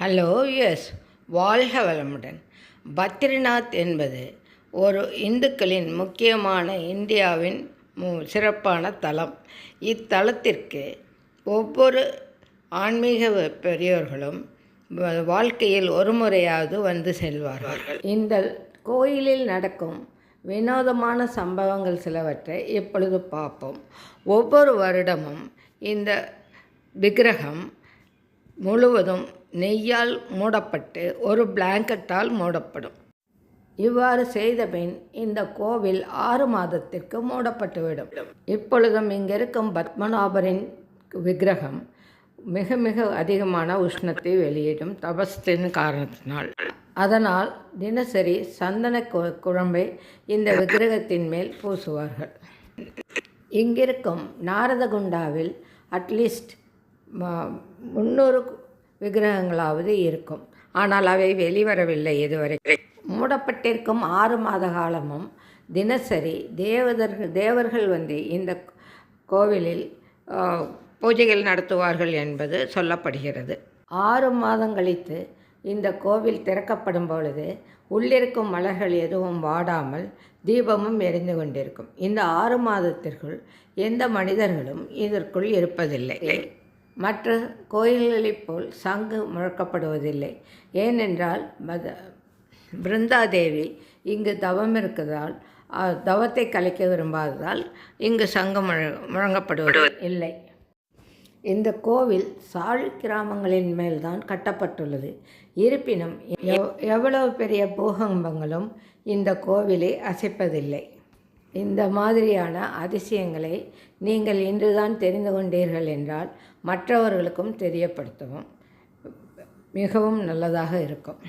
Hello yes வாழ்க வளமுடன். பத்ரிநாத் என்பது ஒரு இந்துக்களின் முக்கியமான இந்தியாவின் மு- சிறப்பான தலம். இத்தலத்திற்கு ஒவ்வொரு ஆன்மீக பெரியோர்களும் வாழ்க்கையில் ஒரு முறையாவது வந்து செல்வார்கள். இந்த கோயிலில் நடக்கும் வினோதமான சம்பவங்கள் சிலவற்றை இப்பொழுது பார்ப்போம். ஒவ்வொரு வருடமும் இந்த விக்கிரகம் முழுவதும் நெய்யால் மூடப்பட்டு ஒரு பிளாங்கெட்டால் மூடப்படும். இவ்வாறு செய்தபின் இந்த கோவில் ஆறு மாதத்திற்கு மூடப்பட்டுவிடும். இப்பொழுதும் இங்கிருக்கும் பத்மநாபரின் விக்கிரகம் மிக மிக அதிகமான உஷ்ணத்தை வெளியிடும் தபஸ்தின் காரணத்தினால். அதனால் தினசரி சந்தன கு- குழம்பை இந்த விக்கிரகத்தின் மேல் பூசுவார்கள். இங்கிருக்கும் நாரதகுண்டாவில் அட்லீஸ்ட் முன்னூறு விக்கிரகங்களாவது இருக்கும். ஆனால் அவை வெளிவரவில்லை இதுவரை. மூடப்பட்டிருக்கும் ஆறு மாத காலமும் தினசரி தேவதர்கள் தேவர்கள் வந்து இந்த கோவிலில் பூஜைகள் நடத்துவார்கள் என்பது சொல்லப்படுகிறது. ஆறு மாதம் கழித்து இந்த கோவில் திறக்கப்படும் பொழுது உள்ளிருக்கும் மலர்கள் எதுவும் வாடாமல் தீபமும் எரிந்து கொண்டிருக்கும். இந்த ஆறு மாதத்திற்குள் எந்த மனிதர்களும் இதற்குள் இருப்பதில்லை. மற்ற கோயில்களைப் போல் சங்கு முழக்கப்படுவதில்லை. ஏனென்றால் மத பிருந்தாதேவி இங்கு தவம் இருக்கிறதால் தவத்தை கலைக்க விரும்பாததால் இங்கு சங்கம் முழ முழங்கப்படுவது இல்லை இந்த கோவில் சாழ் கிராமங்களின் மேல்தான் கட்டப்பட்டுள்ளது. இருப்பினும் எவ் எவ்வளவு பெரிய பூகம்பங்களும் இந்த கோவிலை அசைப்பதில்லை. இந்த மாதிரியான அதிசயங்களை நீங்கள் இன்றுதான் தெரிந்து கொண்டீர்கள் என்றால் மற்றவர்களுக்கும் தெரியப்படுத்தவும் மிகவும் நல்லதாக இருக்கும்.